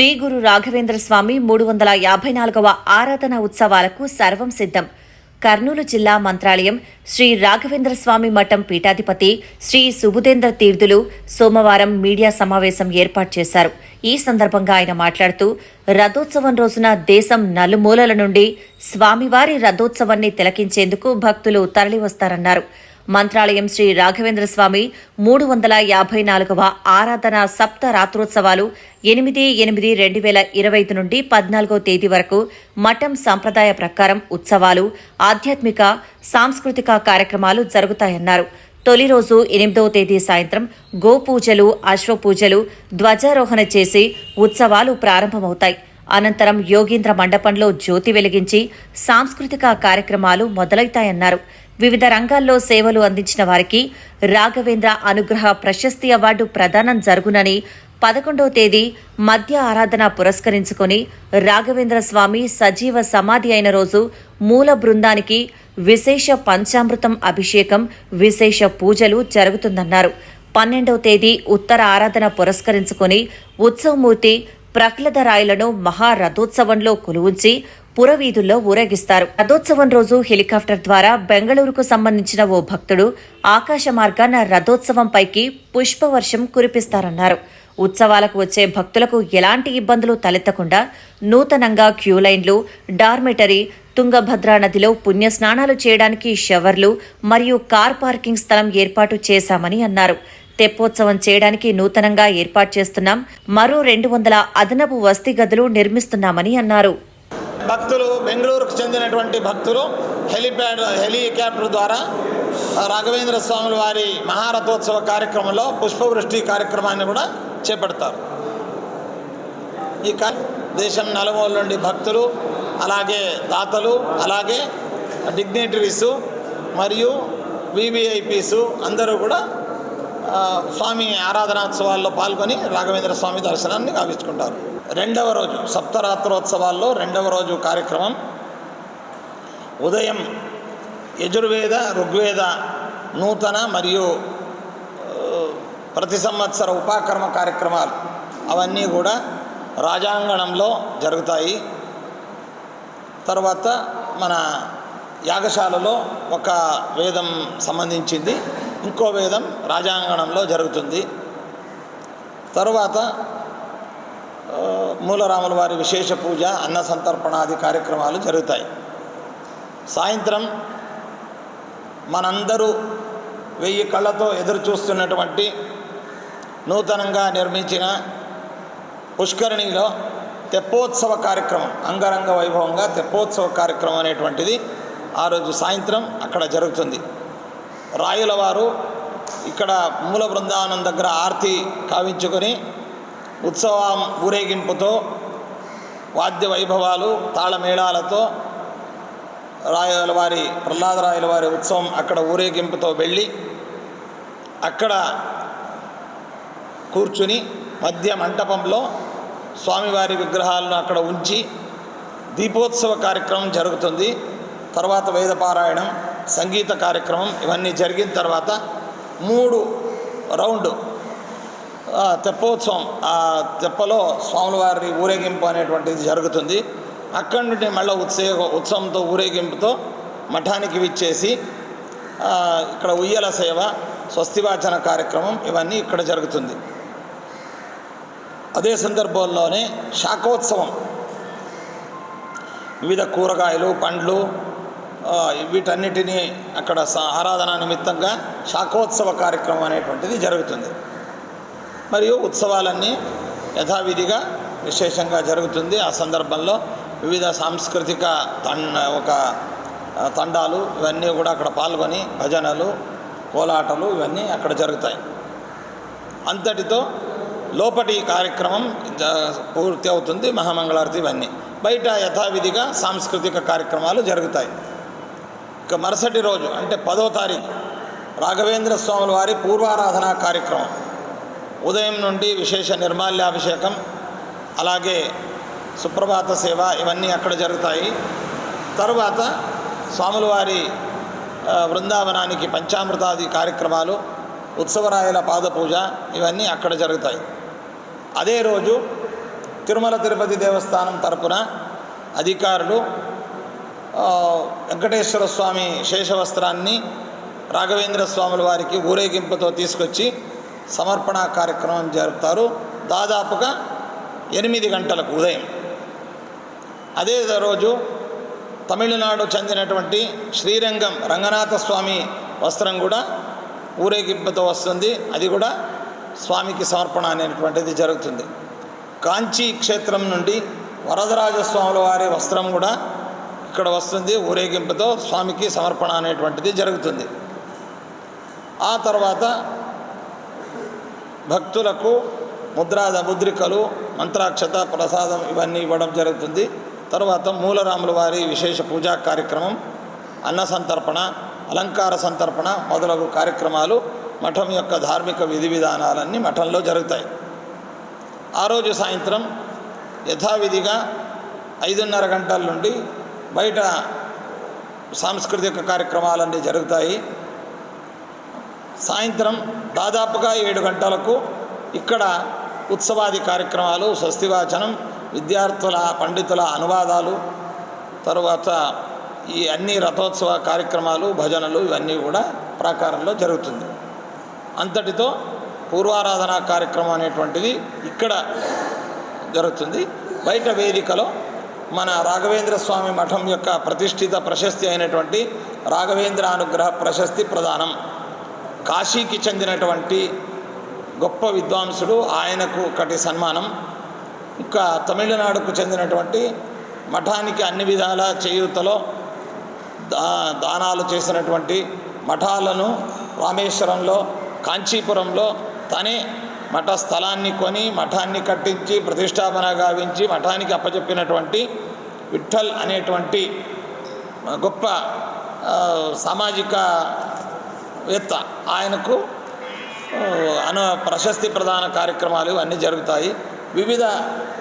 శ్రీ గురు రాఘవేంద్ర స్వామి మూడు వందల యాభై నాలుగవ ఆరాధన ఉత్సవాలకు సర్వం సిద్ధం. కర్నూలు జిల్లా మంత్రాలయం శ్రీ రాఘవేంద్ర స్వామి మఠం పీఠాధిపతి శ్రీ సుబుదేంద్ర తీర్థులు సోమవారం మీడియా సమావేశం ఏర్పాటు చేశారు. ఈ సందర్భంగా ఆయన మాట్లాడుతూ రథోత్సవం రోజున దేశం నలుమూలల నుండి స్వామివారి రథోత్సవాన్ని తిలకించేందుకు భక్తులు తరలివస్తారన్నారు. మంత్రాలయం శ్రీ రాఘవేంద్ర స్వామి మూడు వందల యాభై నాలుగవ ఆరాధన సప్త రాత్రోత్సవాలు ఎనిమిది ఎనిమిది రెండు వేల ఇరవై ఐదు నుండి పద్నాలుగో తేదీ వరకు మఠం సంప్రదాయ ప్రకారం ఉత్సవాలు ఆధ్యాత్మిక సాంస్కృతిక కార్యక్రమాలు జరుగుతాయన్నారు. తొలి రోజు ఎనిమిదవ తేదీ సాయంత్రం గోపూజలు అశ్వపూజలు ధ్వజారోహణ చేసి ఉత్సవాలు ప్రారంభమవుతాయి. అనంతరం యోగీంద్ర మండపంలో జ్యోతి వెలిగించి సాంస్కృతిక కార్యక్రమాలు మొదలవుతాయన్నారు. వివిధ రంగాల్లో సేవలు అందించిన వారికి రాఘవేంద్ర అనుగ్రహ ప్రశస్తి అవార్డు ప్రదానం జరుగునని పదకొండవ తేదీ మధ్య ఆరాధన పురస్కరించుకొని రాఘవేంద్ర స్వామి సజీవ సమాధి అయిన రోజు మూల బృందానికి విశేష పంచామృతం అభిషేకం విశేష పూజలు జరుగుతుందన్నారు. పన్నెండవ తేదీ ఉత్తర ఆరాధన పురస్కరించుకొని ఉత్సవమూర్తి ప్రహ్లదరాయలను మహారథోత్సవంలో కొలువుంచి పురవీధుల్లో ఊరేగిస్తారు. రథోత్సవం రోజు హెలికాప్టర్ ద్వారా బెంగళూరుకు సంబంధించిన ఓ భక్తుడు ఆకాశ మార్గాన రథోత్సవంపైకి పుష్పవర్షం కురిపిస్తారన్నారు. ఉత్సవాలకు వచ్చే భక్తులకు ఎలాంటి ఇబ్బందులు తలెత్తకుండా నూతనంగా క్యూలైన్లు డార్మెటరీ తుంగభద్రా నదిలో పుణ్యస్నానాలు చేయడానికి షవర్లు మరియు కార్ పార్కింగ్ స్థలం ఏర్పాటు చేశామని అన్నారు. తెప్పోత్సవం చేయడానికి నూతనంగా ఏర్పాటు చేస్తున్నాం. మరో రెండు వందల అదనపు వసతి గదులు నిర్మిస్తున్నామని అన్నారు. భక్తులు బెంగళూరుకు చెందినటువంటి భక్తులు హెలిప్యాడ్ హెలికాప్టర్ ద్వారా రాఘవేంద్ర స్వాముల వారి మహారథోత్సవ కార్యక్రమంలో పుష్పవృష్టి కార్యక్రమాన్ని కూడా చేపడతారు. ఈ కా దేశం నలుమూల నుండి భక్తులు అలాగే దాతలు అలాగే డిగ్నేటరీసు మరియు వివిఐపీసు అందరూ కూడా స్వామి ఆరాధనోత్సవాల్లో పాల్గొని రాఘవేంద్ర స్వామి దర్శనాన్ని గావించుకుంటారు. రెండవ రోజు సప్తరాత్రోత్సవాల్లో రెండవ రోజు కార్యక్రమం. ఉదయం యజుర్వేద ఋగ్వేద నూతన మరియు ప్రతి సంవత్సర ఉపాకర్మ కార్యక్రమాలు అవన్నీ కూడా రాజాంగణంలో జరుగుతాయి. తర్వాత మన యాగశాలలో ఒక వేదం సంబంధించింది ఇంకో వేదం రాజాంగణంలో జరుగుతుంది. తరువాత మూలరాముల వారి విశేష పూజ అన్న సంతర్పణాది కార్యక్రమాలు జరుగుతాయి. సాయంత్రం మనందరూ వెయ్యి కళ్ళతో ఎదురు చూస్తున్నటువంటి నూతనంగా నిర్మించిన పుష్కరిణిలో తెప్పోత్సవ కార్యక్రమం అంగరంగ వైభవంగా తెప్పోత్సవ కార్యక్రమం అనేటువంటిది ఆ రోజు సాయంత్రం అక్కడ జరుగుతుంది. రాయుల వారు ఇక్కడ మూల బృందావనం దగ్గర ఆర్తి కావించుకొని ఉత్సవం ఊరేగింపుతో వాద్య వైభవాలు తాళమేళాలతో రాయల వారి ప్రహ్లాదరాయల వారి ఉత్సవం అక్కడ ఊరేగింపుతో వెళ్ళి అక్కడ కూర్చుని మధ్య మంటపంలో స్వామివారి విగ్రహాలను అక్కడ ఉంచి దీపోత్సవ కార్యక్రమం జరుగుతుంది. తర్వాత వేదపారాయణం సంగీత కార్యక్రమం ఇవన్నీ జరిగిన తర్వాత మూడు రౌండ్ తెప్పోత్సవం ఆ తెప్పలో స్వామివారి ఊరేగింపు అనేటువంటిది జరుగుతుంది. అక్కడి నుండి మళ్ళీ ఉత్సే ఉత్సవంతో ఊరేగింపుతో మఠానికి విచ్చేసి ఇక్కడ ఉయ్యల సేవ స్వస్తివాచన కార్యక్రమం ఇవన్నీ ఇక్కడ జరుగుతుంది. అదే సందర్భంలోనే శాఖోత్సవం. వివిధ కూరగాయలు పండ్లు వీటన్నిటినీ అక్కడ స- ఆరాధన నిమిత్తంగా శాఖోత్సవ కార్యక్రమం అనేటువంటిది జరుగుతుంది. మరియు ఉత్సవాలన్నీ యథావిధిగా విశేషంగా జరుగుతుంది. ఆ సందర్భంలో వివిధ సాంస్కృతిక తండ ఒక తండాలు ఇవన్నీ కూడా అక్కడ పాల్గొని భజనలు కోలాటలు ఇవన్నీ అక్కడ జరుగుతాయి. అంతటితో లోపటి కార్యక్రమం జ- పూర్తి అవుతుంది మహామంగళారతి ఇవన్నీ. బయట యథావిధిగా సాంస్కృతిక కార్యక్రమాలు జరుగుతాయి. ఇక మరుసటి రోజు అంటే పదో తారీఖు రాఘవేంద్ర స్వాముల వారి పూర్వారాధన కార్యక్రమం. ఉదయం నుండి విశేష నిర్మాల్యాభిషేకం అలాగే సుప్రభాత సేవ ఇవన్నీ అక్కడ జరుగుతాయి. తరువాత స్వాముల వారి బృందావనానికి పంచామృతాది కార్యక్రమాలు ఉత్సవరాయల పాదపూజ ఇవన్నీ అక్కడ జరుగుతాయి. అదే రోజు తిరుమల తిరుపతి దేవస్థానం తరపున అధికారులు వెంకటేశ్వర స్వామి శేషవస్త్రాన్ని రాఘవేంద్ర స్వాముల వారికి ఊరేగింపుతో తీసుకొచ్చి సమర్పణ కార్యక్రమం జరుపుతారు. దాదాపుగా ఎనిమిది గంటలకు ఉదయం. అదే రోజు తమిళనాడు చెందినటువంటి శ్రీరంగం రంగనాథ స్వామి వస్త్రం కూడా ఊరేగింపుతో వస్తుంది. అది కూడా స్వామికి సమర్పణ అనేటువంటిది జరుగుతుంది. కాంచీ క్షేత్రం నుండి వరదరాజస్వాముల వారి వస్త్రం కూడా ఇక్కడ వస్తుంది. ఊరేగింపుతో స్వామికి సమర్పణ అనేటువంటిది జరుగుతుంది. ఆ తర్వాత భక్తులకు ముద్రాద ముద్రికలు మంత్రాక్షత ప్రసాదం ఇవన్నీ ఇవ్వడం జరుగుతుంది. తర్వాత మూలరాముల వారి విశేష పూజా కార్యక్రమం అన్న సంతర్పణ అలంకార సంతర్పణ మొదలగు కార్యక్రమాలు మఠం యొక్క ధార్మిక విధి విధానాలన్నీ మఠంలో జరుగుతాయి. ఆ రోజు సాయంత్రం యథావిధిగా ఐదున్నర గంటల నుండి బయట సాంస్కృతిక కార్యక్రమాలన్నీ జరుగుతాయి. సాయంత్రం దాదాపుగా ఏడు గంటలకు ఇక్కడ ఉత్సవాది కార్యక్రమాలు స్వస్తివాచనం విద్యార్థుల పండితుల అనువాదాలు తరువాత ఈ అన్ని రథోత్సవ కార్యక్రమాలు భజనలు ఇవన్నీ కూడా ప్రాకారంలో జరుగుతుంది. అంతటితో పూర్వారాధన కార్యక్రమం అనేటువంటిది ఇక్కడ జరుగుతుంది. బయట వేదికలో మన రాఘవేంద్ర స్వామి మఠం యొక్క ప్రతిష్ఠిత ప్రశస్తి అయినటువంటి రాఘవేంద్ర అనుగ్రహ ప్రశస్తి ప్రదానం కాశీకి చెందినటువంటి గొప్ప విద్వాంసుడు ఆయనకు ఒకటి సన్మానం. ఇంకా తమిళనాడుకు చెందినటువంటి మఠానికి అన్ని విధాల చేయూతలో దా దానాలు చేసినటువంటి మఠాలను రామేశ్వరంలో కాంచీపురంలో తనే మఠ స్థలాన్ని కొని మఠాన్ని కట్టించి ప్రతిష్టాపన గావించి మఠానికి అప్పచెప్పినటువంటి విఠల్ అనేటువంటి గొప్ప సామాజిక వేత్త. ఆయనకు అను ప్రశస్తి ప్రదాన కార్యక్రమాలు ఇవన్నీ జరుగుతాయి. వివిధ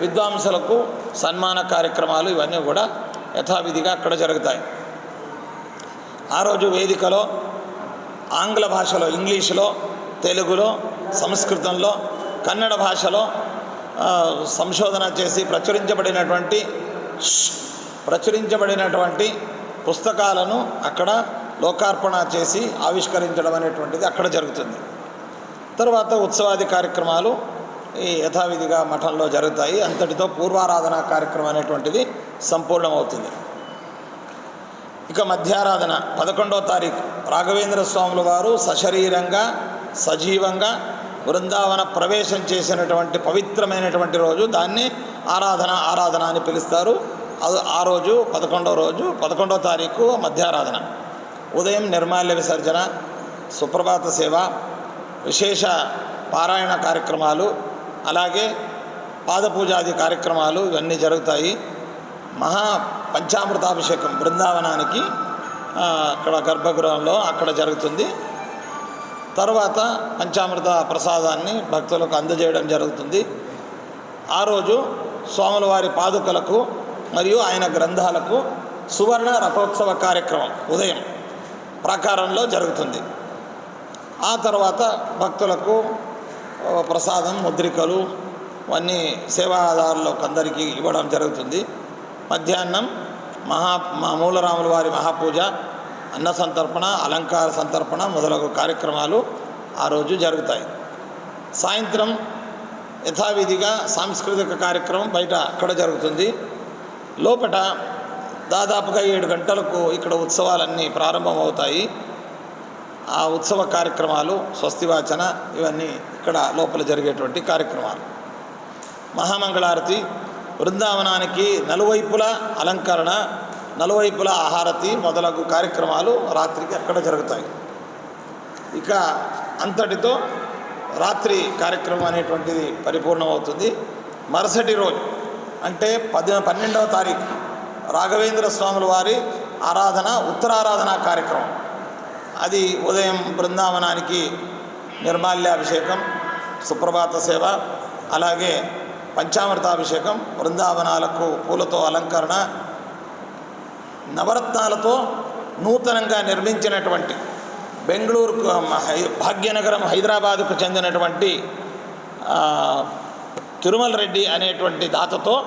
విద్వాంసులకు సన్మాన కార్యక్రమాలు ఇవన్నీ కూడా యథావిధిగా అక్కడ జరుగుతాయి. ఆ రోజు వేదికలో ఆంగ్ల భాషలో ఇంగ్లీషులో తెలుగులో సంస్కృతంలో కన్నడ భాషలో సంశోధన చేసి ప్రచురించబడినటువంటి ప్రచురించబడినటువంటి పుస్తకాలను అక్కడ లోకార్పణ చేసి ఆవిష్కరించడం అనేటువంటిది అక్కడ జరుగుతుంది. తర్వాత ఉత్సవాది కార్యక్రమాలు ఈ యథావిధిగా మఠంలో జరుగుతాయి. అంతటితో పూర్వారాధన కార్యక్రమం అనేటువంటిది సంపూర్ణమవుతుంది. ఇక మధ్యారాధన పదకొండవ తారీఖు. రాఘవేంద్ర స్వాముల వారు సశరీరంగా సజీవంగా బృందావన ప్రవేశం చేసినటువంటి పవిత్రమైనటువంటి రోజు దాన్ని ఆరాధన ఆరాధన అని పిలుస్తారు. అది ఆ రోజు పదకొండవ రోజు పదకొండవ తారీఖు మధ్యారాధన. ఉదయం నిర్మాల్య విసర్జన సుప్రభాత సేవ విశేష పారాయణ కార్యక్రమాలు అలాగే పాదపూజాది కార్యక్రమాలు ఇవన్నీ జరుగుతాయి. మహా పంచామృతాభిషేకం బృందావనానికి అక్కడ గర్భగృహంలో అక్కడ జరుగుతుంది. తర్వాత పంచామృత ప్రసాదాన్ని భక్తులకు అందజేయడం జరుగుతుంది. ఆ రోజు స్వాముల వారి పాదుకలకు మరియు ఆయన గ్రంథాలకు సువర్ణ రథోత్సవ కార్యక్రమం ఉదయం ప్రాకారంలో జరుగుతుంది. ఆ తర్వాత భక్తులకు ప్రసాదం ముద్రికలు అన్నీ సేవాదారులకు అందరికీ ఇవ్వడం జరుగుతుంది. మధ్యాహ్నం మహా మా మూలరాముల వారి మహాపూజ అన్న సంతర్పణ అలంకార సంతర్పణ మొదలగు కార్యక్రమాలు ఆ రోజు జరుగుతాయి. సాయంత్రం యథావిధిగా సాంస్కృతిక కార్యక్రమం బయట అక్కడ జరుగుతుంది. లోపట దాదాపుగా ఏడు గంటలకు ఇక్కడ ఉత్సవాలన్నీ ప్రారంభమవుతాయి. ఆ ఉత్సవ కార్యక్రమాలు స్వస్తివాచన ఇవన్నీ ఇక్కడ లోపల జరిగేటువంటి కార్యక్రమాలు. మహామంగళారతి బృందావనానికి నలువైపుల అలంకరణ నలువైపుల ఆహారతి మొదలగు కార్యక్రమాలు రాత్రికి అక్కడ జరుగుతాయి. ఇక అంతటితో రాత్రి కార్యక్రమం అనేటువంటిది పరిపూర్ణమవుతుంది. మరుసటి రోజు అంటే పది పన్నెండవ తారీఖు రాఘవేంద్ర స్వాముల వారి ఆరాధన ఉత్తరారాధన కార్యక్రమం. అది ఉదయం బృందావనానికి నిర్మాల్యాభిషేకం సుప్రభాత సేవ అలాగే పంచామృతాభిషేకం బృందావనాలకు పూలతో అలంకరణ నవరత్నాలతో నూతనంగా నిర్మించినటువంటి బెంగళూరుకు హై- భాగ్యనగరం హైదరాబాదుకు చెందినటువంటి తిరుమల రెడ్డి అనేటువంటి దాతతో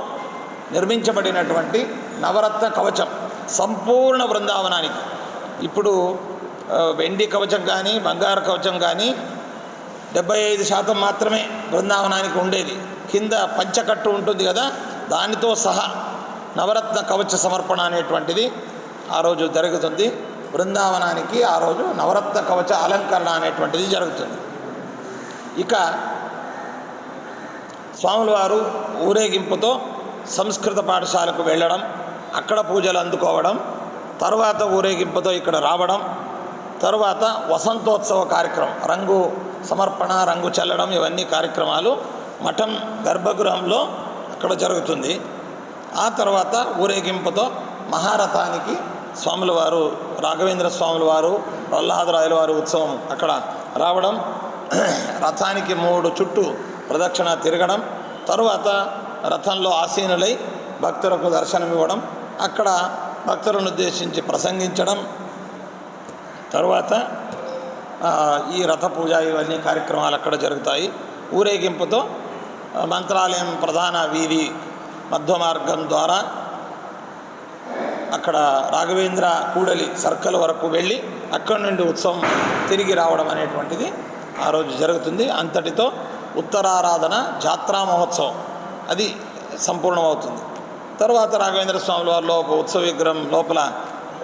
నిర్మించబడినటువంటి నవరత్న కవచం సంపూర్ణ బృందావనానికి ఇప్పుడు వెండి కవచం కానీ బంగారు కవచం కానీ డెబ్బై ఐదు శాతం మాత్రమే బృందావనానికి ఉండేది. కింద పంచకట్టు ఉంటుంది కదా దానితో సహా నవరత్న కవచ సమర్పణ అనేటువంటిది ఆ రోజు జరుగుతుంది. బృందావనానికి ఆ రోజు నవరత్న కవచ అలంకరణ అనేటువంటిది జరుగుతుంది. ఇక స్వాముల వారు ఊరేగింపుతో సంస్కృత పాఠశాలకు వెళ్ళడం అక్కడ పూజలు అందుకోవడం తర్వాత ఊరేగింపుతో ఇక్కడ రావడం తర్వాత వసంతోత్సవ కార్యక్రమం రంగు సమర్పణ రంగు చల్లడం ఇవన్నీ కార్యక్రమాలు మఠం గర్భగృహంలో అక్కడ జరుగుతుంది. ఆ తర్వాత ఊరేగింపుతో మహారథానికి స్వాముల వారు రాఘవేంద్ర స్వాముల వారు ప్రహ్లాదరాయల వారి ఉత్సవం అక్కడ రావడం. రథానికి మూడు చుట్టూ ప్రదక్షిణ తిరగడం. తరువాత రథంలో ఆసీనులై భక్తులకు దర్శనం ఇవ్వడం అక్కడ భక్తులను ఉద్దేశించి ప్రసంగించడం తరువాత ఈ రథ పూజ ఇవన్నీ కార్యక్రమాలు అక్కడ జరుగుతాయి. ఊరేగింపుతో మంత్రాలయం ప్రధాన వీధి మధ్య మార్గం ద్వారా అక్కడ రాఘవేంద్ర కూడలి సర్కిల్ వరకు వెళ్ళి అక్కడి నుండి ఉత్సవం తిరిగి రావడం అనేటువంటిది ఆ రోజు జరుగుతుంది. అంతటితో ఉత్తరారాధన జాత్రా మహోత్సవం అది సంపూర్ణమవుతుంది. తర్వాత రాఘవేంద్ర స్వామి వారి లోప ఉత్సవ విగ్రహం లోపల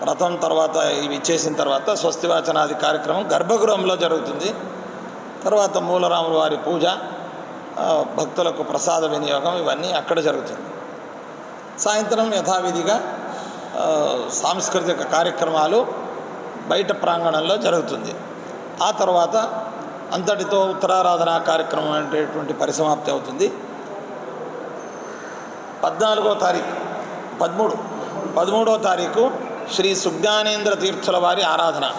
రథం తర్వాత ఇవి చేసిన తర్వాత స్వస్తివాచనాది కార్యక్రమం గర్భగృహంలో జరుగుతుంది. తర్వాత మూలరాముల వారి పూజ భక్తులకు ప్రసాద వినియోగం ఇవన్నీ అక్కడ జరుగుతుంది. సాయంత్రం యథావిధిగా సాంస్కృతిక కార్యక్రమాలు బయట ప్రాంగణంలో జరుగుతుంది. ఆ తర్వాత అంతటితో ఉత్తరారాధన కార్యక్రమం అనేటటువంటి పరిసమాప్తి అవుతుంది. పద్నాలుగో తారీఖు. పదమూడు. పదమూడో తారీఖు శ్రీ సుజ్ఞానేంద్ర తీర్థుల వారి ఆరాధన.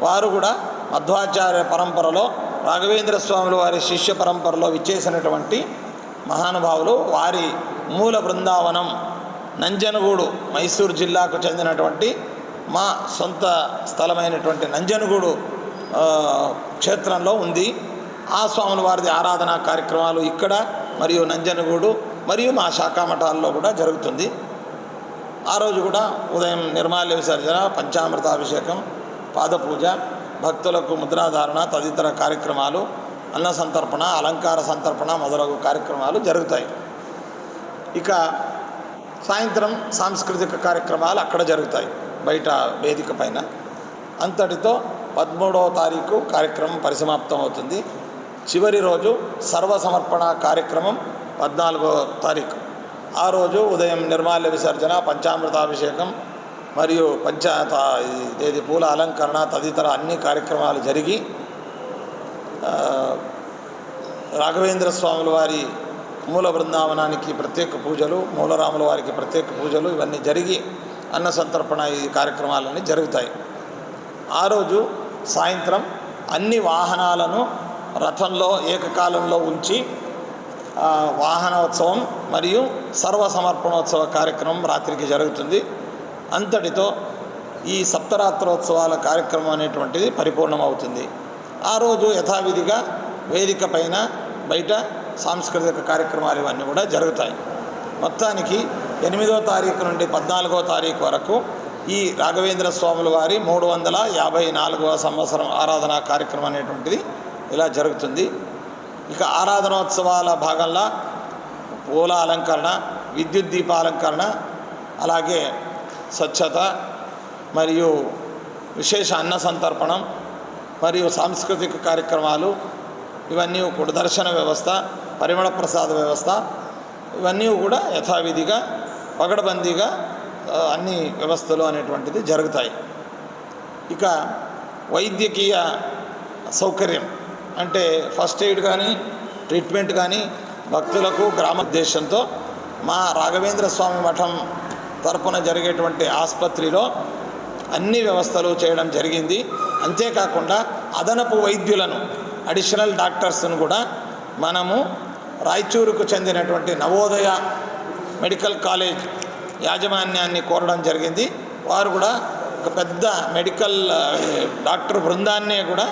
వారు కూడా మధ్వాచార్య పరంపరలో రాఘవేంద్ర స్వాముల వారి శిష్య పరంపరలో విచ్చేసినటువంటి మహానుభావులు వారి మూల బృందావనం నంజనగూడు మైసూరు జిల్లాకు చెందినటువంటి మా సొంత స్థలమైనటువంటి నంజనగూడు క్షేత్రంలో ఉంది. ఆ స్వాముల వారిది ఆరాధనా కార్యక్రమాలు ఇక్కడ మరియు నంజనగూడు మరియు మా శాఖా మఠాల్లో కూడా జరుగుతుంది. ఆ రోజు కూడా ఉదయం నిర్మాల్య విసర్జన పంచామృతాభిషేకం పాదపూజ భక్తులకు ముద్రాధారణ తదితర కార్యక్రమాలు అన్న సంతర్పణ అలంకార సంతర్పణ మొదలగు కార్యక్రమాలు జరుగుతాయి. ఇక సాయంత్రం సాంస్కృతిక కార్యక్రమాలు అక్కడ జరుగుతాయి బయట వేదిక పైన. అంతటితో పదమూడవ తారీఖు కార్యక్రమం పరిసమాప్తం అవుతుంది చివరి రోజు సర్వసమర్పణ కార్యక్రమం పద్నాలుగో తారీఖు. ఆ రోజు ఉదయం నిర్మాల్య విసర్జన పంచామృతాభిషేకం మరియు పంచ త- ఇదేది పూల అలంకరణ తదితర అన్ని కార్యక్రమాలు జరిగి రాఘవేంద్ర స్వాముల వారి మూల బృందావనానికి ప్రత్యేక పూజలు మూలరాముల వారికి ప్రత్యేక పూజలు ఇవన్నీ జరిగి అన్న సంతర్పణ ఈ కార్యక్రమాలన్నీ జరుగుతాయి. ఆ రోజు సాయంత్రం అన్ని వాహనాలను రథంలో ఏకకాలంలో ఉంచి వాహనోత్సవం మరియు సర్వ సమర్పణోత్సవ కార్యక్రమం రాత్రికి జరుగుతుంది. అంతటితో ఈ సప్తరాత్రోత్సవాల కార్యక్రమం అనేటువంటిది పరిపూర్ణమవుతుంది. ఆ రోజు యథావిధిగా వేదిక పైన బయట సాంస్కృతిక కార్యక్రమాలు ఇవన్నీ కూడా జరుగుతాయి. మొత్తానికి ఎనిమిదో తారీఖు నుండి పద్నాలుగో తారీఖు వరకు ఈ రాఘవేంద్ర స్వాముల వారి మూడు వందల యాభై నాలుగవ సంవత్సరం ఆరాధనా కార్యక్రమం అనేటువంటిది ఇలా జరుగుతుంది. ఇక ఆరాధనోత్సవాల భాగంలో పూల అలంకరణ విద్యుత్ దీపాలంకరణ అలాగే స్వచ్ఛత మరియు విశేష అన్న సంతర్పణం మరియు సాంస్కృతిక కార్యక్రమాలు ఇవన్నీ కూడా దర్శన వ్యవస్థ పరిమళ ప్రసాద వ్యవస్థ ఇవన్నీ కూడా యథావిధిగా పగడబందీగా అన్ని వ్యవస్థలు అనేటువంటిది జరుగుతాయి. ఇక వైద్యకీయ సౌకర్యం. అంటే ఫస్ట్ ఎయిడ్ కానీ ట్రీట్మెంట్ కానీ భక్తులకు గ్రామోద్దేశంతో మా రాఘవేంద్ర స్వామి మఠం తరపున జరిగేటువంటి ఆసుపత్రిలో అన్ని వ్యవస్థలు చేయడం జరిగింది. అంతేకాకుండా అదనపు వైద్యులను అడిషనల్ డాక్టర్స్ను కూడా మనము రాయచూరుకు చెందినటువంటి నవోదయ మెడికల్ కాలేజ్ యాజమాన్యాన్ని కోరడం జరిగింది. వారు కూడా ఒక పెద్ద మెడికల్ డాక్టర్ బృందాన్నే కూడా